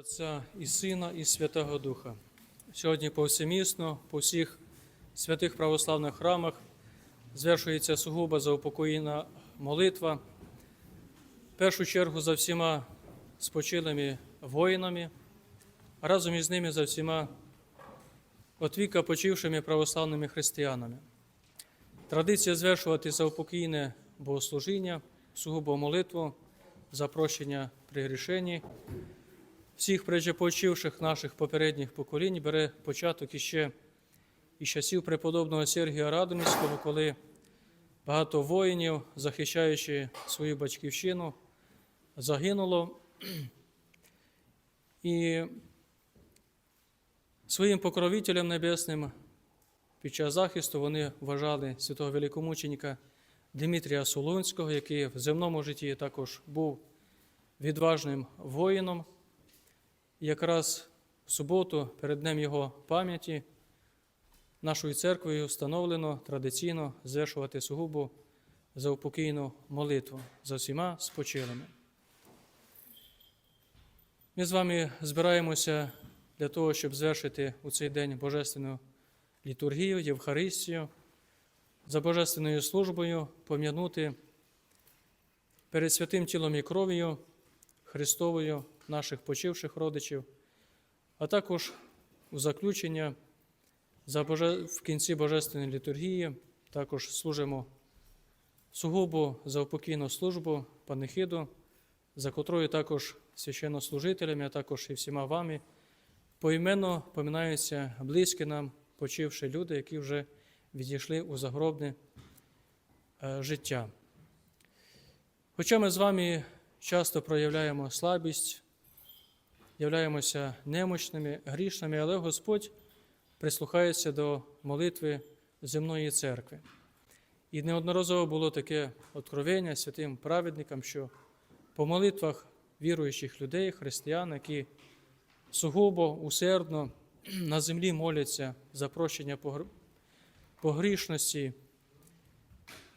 Отця і Сина, і Святого Духа. Сьогодні повсемісно, по всіх святих православних храмах звершується сугубо заупокоєна молитва. В першу чергу за всіма спочилими воїнами, а разом із ними за всіма от віка почившими православними християнами. Традиція звершувати заупокійне богослужіння, сугубо молитву за прощення пригрішень всіх прежепочивших наших попередніх поколінь бере початок іще із часів преподобного Сергія Радомівського, коли багато воїнів, захищаючи свою батьківщину, загинуло. І своїм покровителем небесним під час захисту вони вважали святого великомученика Дмитрія Солунського, який в земному житті також був відважним воїном. Якраз в суботу, перед Днем Його пам'яті, нашою церквою встановлено традиційно звершувати сугубу за упокійну молитву за всіма спочилими. Ми з вами збираємося для того, щоб звершити у цей день Божественну літургію, Євхаристію, за Божественною службою пом'янути перед святим тілом і кров'ю Христовою наших почивших родичів, а також у заключення за Боже... в кінці Божественної літургії також служимо сугубо за упокійну службу панихиду, за котрою також священнослужителями, а також і всіма вами поіменно поминаються близькі нам, почивши люди, які вже відійшли у загробне е, життя. Хоча ми з вами часто проявляємо слабість, являємося немощними, грішними, але Господь прислухається до молитви земної церкви. І неодноразово було таке откровення святим праведникам, що по молитвах віруючих людей, християн, які сугубо усердно на землі моляться за прощення погрішності,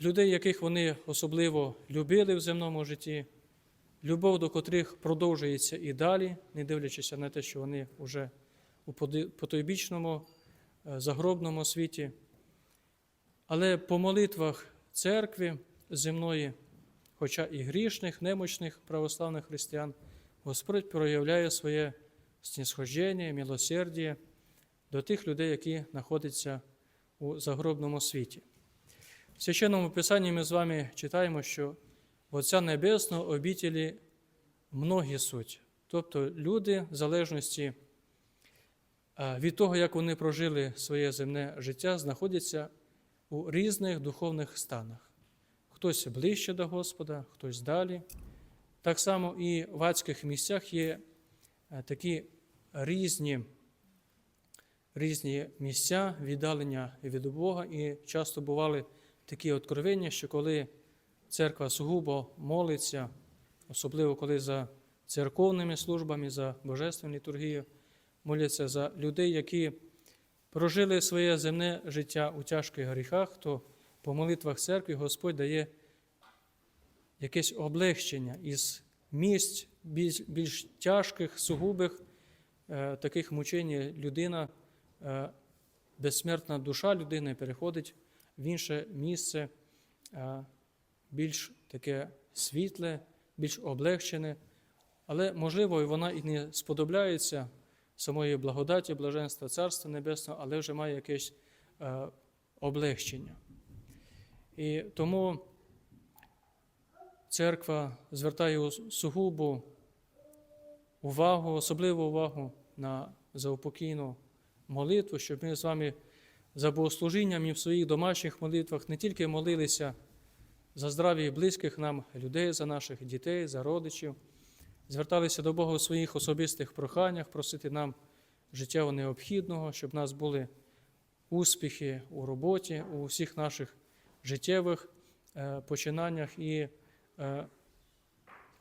людей, яких вони особливо любили в земному житті, любов до котрих продовжується і далі, не дивлячись на те, що вони вже у потойбічному е, загробному світі. Але по молитвах церкви земної, хоча і грішних, немощних православних християн, Господь проявляє своє снісхождення, милосердя до тих людей, які знаходяться у загробному світі. В священному Писанні ми з вами читаємо, що Отця Небесного обітелі многі суть. Тобто люди, в залежності від того, як вони прожили своє земне життя, знаходяться у різних духовних станах. Хтось ближче до Господа, хтось далі. Так само і в адських місцях є такі різні різні місця віддалення від Бога, і часто бували такі откровення, що коли церква сугубо молиться, особливо коли за церковними службами, за божественну літургію, моляться за людей, які прожили своє земне життя у тяжких гріхах, то по молитвах церкви Господь дає якесь облегчення із місць більш, більш тяжких, сугубих е, таких мучень людина, е, безсмертна душа людини переходить в інше місце. Е, більш таке світле, більш облегчене, але, можливо, вона і не сподобляється самої благодаті, блаженства Царства Небесного, але вже має якесь е, облегчення. І тому церква звертає сугубу увагу, особливу увагу на заупокійну молитву, щоб ми з вами за богослужінням і в своїх домашніх молитвах не тільки молилися за здрав'я близьких нам людей, за наших дітей, за родичів, зверталися до Бога у своїх особистих проханнях, просити нам життєво необхідного, щоб в нас були успіхи у роботі, у всіх наших життєвих е, починаннях і е,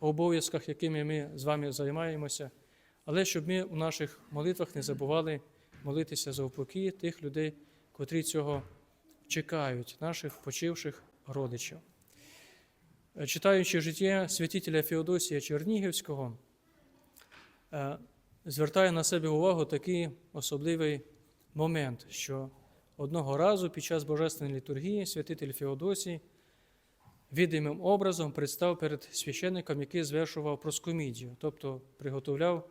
обов'язках, якими ми з вами займаємося, але щоб ми у наших молитвах не забували молитися за упокій тих людей, котрі цього чекають, наших почивших родичів. Читаючи життя святителя Феодосія Чернігівського, звертає на себе увагу такий особливий момент, що одного разу під час Божественної літургії святитель Феодосій відомим образом представ перед священником, який звершував проскомідію, тобто приготовляв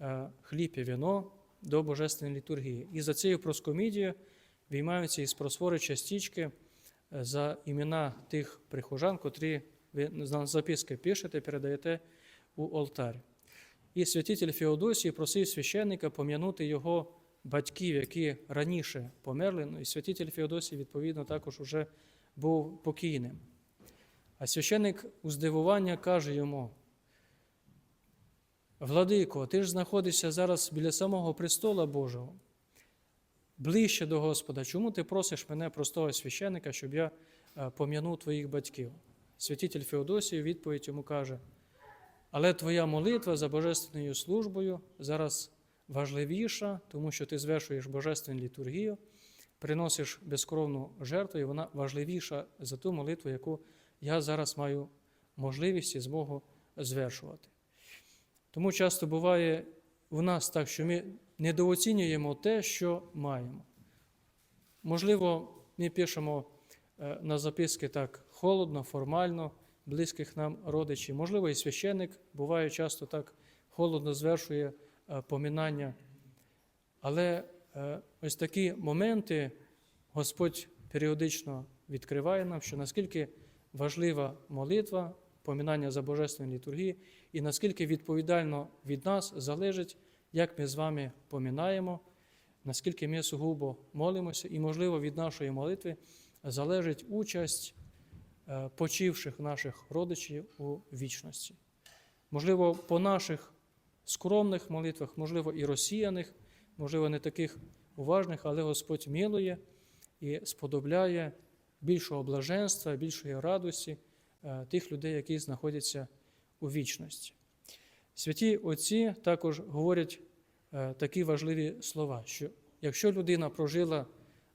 е, хліб і вино до Божественної літургії. І за цією проскомідією виймаються із просфори частички е, за імена тих прихожан, котрі ви на записки пишете, передаєте у алтарь. І святитель Феодосій просив священника пом'янути його батьків, які раніше померли. Ну, і святитель Феодосій, відповідно, також уже був покійним. А священник у здивування каже йому: Владико, ти ж знаходишся зараз біля самого престола Божого, ближче до Господа. Чому ти просиш мене, простого священника, щоб я е, пом'янув твоїх батьків? Святитель Феодосій відповідь йому каже: але твоя молитва за божественною службою зараз важливіша, тому що ти звершуєш божественну літургію, приносиш безкровну жертву, і вона важливіша за ту молитву, яку я зараз маю можливість і змогу звершувати. Тому часто буває у нас так, що ми недооцінюємо те, що маємо. Можливо, ми пишемо на записки так холодно, формально, близьких нам родичів. Можливо, і священник буває часто так холодно звершує е, поминання. Але е, ось такі моменти Господь періодично відкриває нам, що наскільки важлива молитва, поминання за Божественної літургії, і наскільки відповідально від нас залежить, як ми з вами поминаємо, наскільки ми сугубо молимося, і, можливо, від нашої молитви залежить участь е, почивших наших родичів у вічності. Можливо, по наших скромних молитвах, можливо, і розсіяних, можливо, не таких уважних, але Господь милує і сподобляє більшого блаженства, більшої радості е, тих людей, які знаходяться у вічності. Святі Отці також говорять е, такі важливі слова, що якщо людина прожила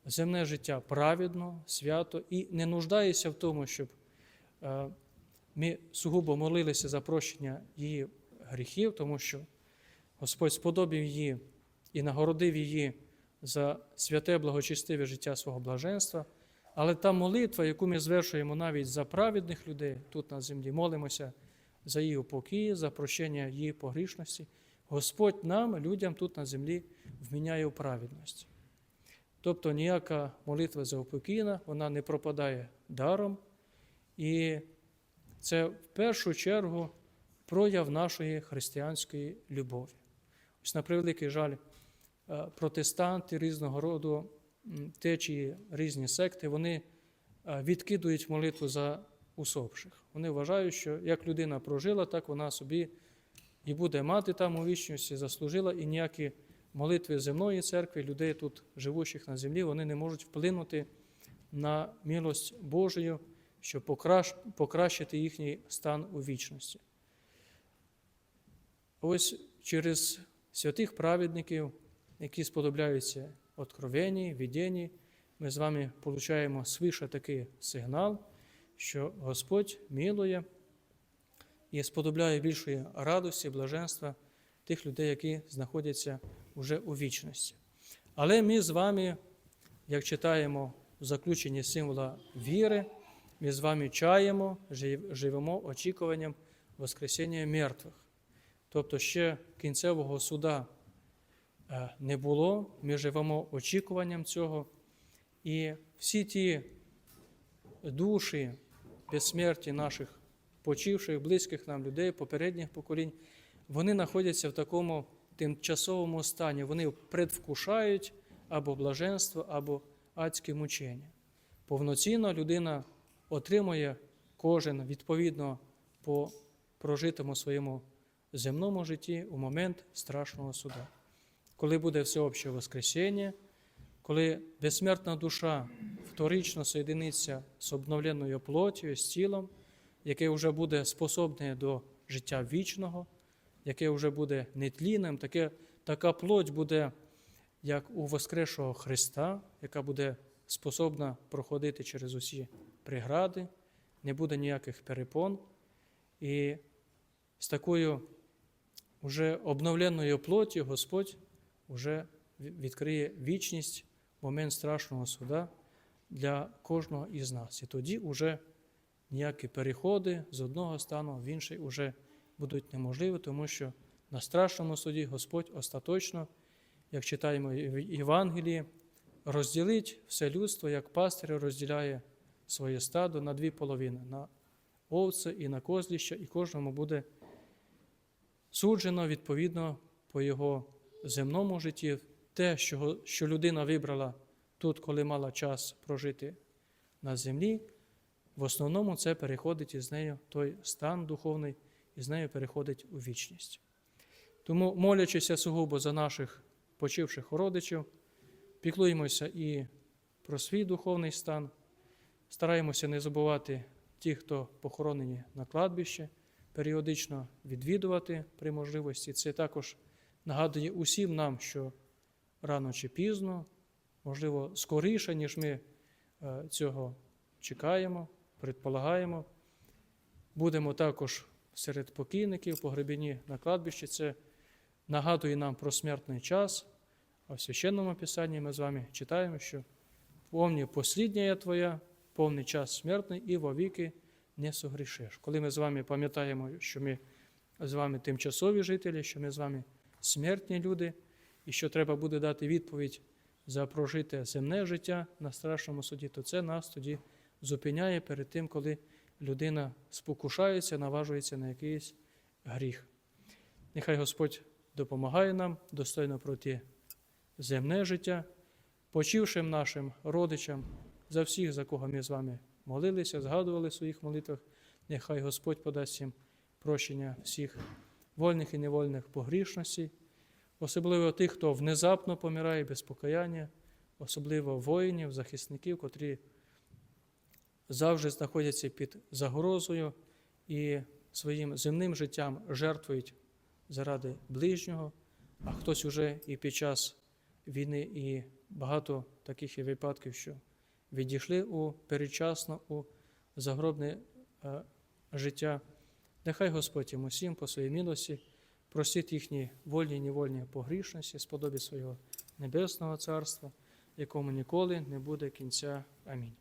земне життя праведно, свято і не нуждається в тому, щоб е, ми сугубо молилися за прощення її гріхів, тому що Господь сподобав її і нагородив її за святе благочестиве життя свого блаженства. Але та молитва, яку ми звершуємо навіть за праведних людей тут на землі, молимося за її упокій, за прощення її погрішності, Господь нам, людям тут на землі, вміняє у праведність. Тобто ніяка молитва за упокійна, вона не пропадає даром, і це в першу чергу прояв нашої християнської любові. Ось, на превеликий жаль, е, протестанти різного роду течії, різні секти, вони е, відкидують молитву за усопших. Вони вважають, що як людина прожила, так вона собі і буде мати там у вічності, заслужила, і ніякі молитви земної церкви, людей тут, живучих на землі, вони не можуть вплинути на милость Божою, щоб покращити їхній стан у вічності. Ось через святих праведників, які сподобляються откровенні, видінні, ми з вами получаємо свише такий сигнал, що Господь милує і сподобляє більшої радості, блаженства тих людей, які знаходяться вже у вічності. Але ми з вами, як читаємо в заключенні символа віри, ми з вами чаємо, живемо очікуванням Воскресіння мертвих. Тобто ще кінцевого суда Е, не було. Ми живемо очікуванням цього. І всі ті душі безсмерті наших почивших, близьких нам людей, попередніх поколінь, вони знаходяться в такому тимчасовому стані. Вони предвкушають або блаженство, або адське мучення. Повноцінно людина отримує кожен відповідно по прожитому своєму земному житті у момент страшного суда коли буде всеобще Воскресіння, коли безсмертна душа вторично соєдиниться з обновленою плоттю, з тілом, яке вже буде способне до життя вічного, яке вже буде нетлінним, таке, така плоть буде, як у Воскресшого Христа, яка буде способна проходити через усі прегради, не буде ніяких перепон. І з такою уже обновленою плоті Господь уже відкриє вічність, момент страшного суда для кожного із нас. І тоді вже ніякі переходи з одного стану в інший вже будуть неможливі, тому що на страшному суді Господь остаточно, як читаємо в Євангелії, розділить все людство, як пастир розділяє своє стадо на дві половини на овце і на козліща, і кожному буде суджено відповідно по його земному житті те, що, що людина вибрала тут, коли мала час прожити на землі. В основному це переходить із нею той стан духовний, і з нею переходить у вічність. Тому, молячися сугубо за наших почивших родичів, піклуємося і про свій духовний стан, стараємося не забувати ті, хто похоронені на кладбище, періодично відвідувати при можливості. Це також нагадує усім нам, що рано чи пізно, можливо, скоріше, ніж ми е, цього чекаємо, предполагаємо. Будемо також серед покійників, погребені на кладбищі. Це нагадує нам про смертний час. А в священному писанні ми з вами читаємо, що помні послідня Твоя, повний час смертний, і вовіки не согрішиш. Коли ми з вами пам'ятаємо, що ми з вами тимчасові жителі, що ми з вами смертні люди, і що треба буде дати відповідь за прожите земне життя на страшному суді, то це нас тоді зупиняє перед тим, коли людина спокушається, наважується на якийсь гріх. Нехай Господь допомагає нам достойно пройти земне життя, почившим нашим родичам за всіх, за кого ми з вами молилися, згадували в своїх молитвах, нехай Господь подасть їм прощення всіх вольних і невольних погрішностей, особливо тих, хто внезапно помирає без покаяння, особливо воїнів, захисників, котрі завжди знаходяться під загрозою і своїм земним життям жертвують заради ближнього, а хтось уже і під час війни, і багато таких є випадків, що відійшли у передчасно у загробне е, життя. Нехай Господь їм усім по своїй милості простить їхні вольні і невольні погрішності, сподобі свого Небесного Царства, якому ніколи не буде кінця. Амінь.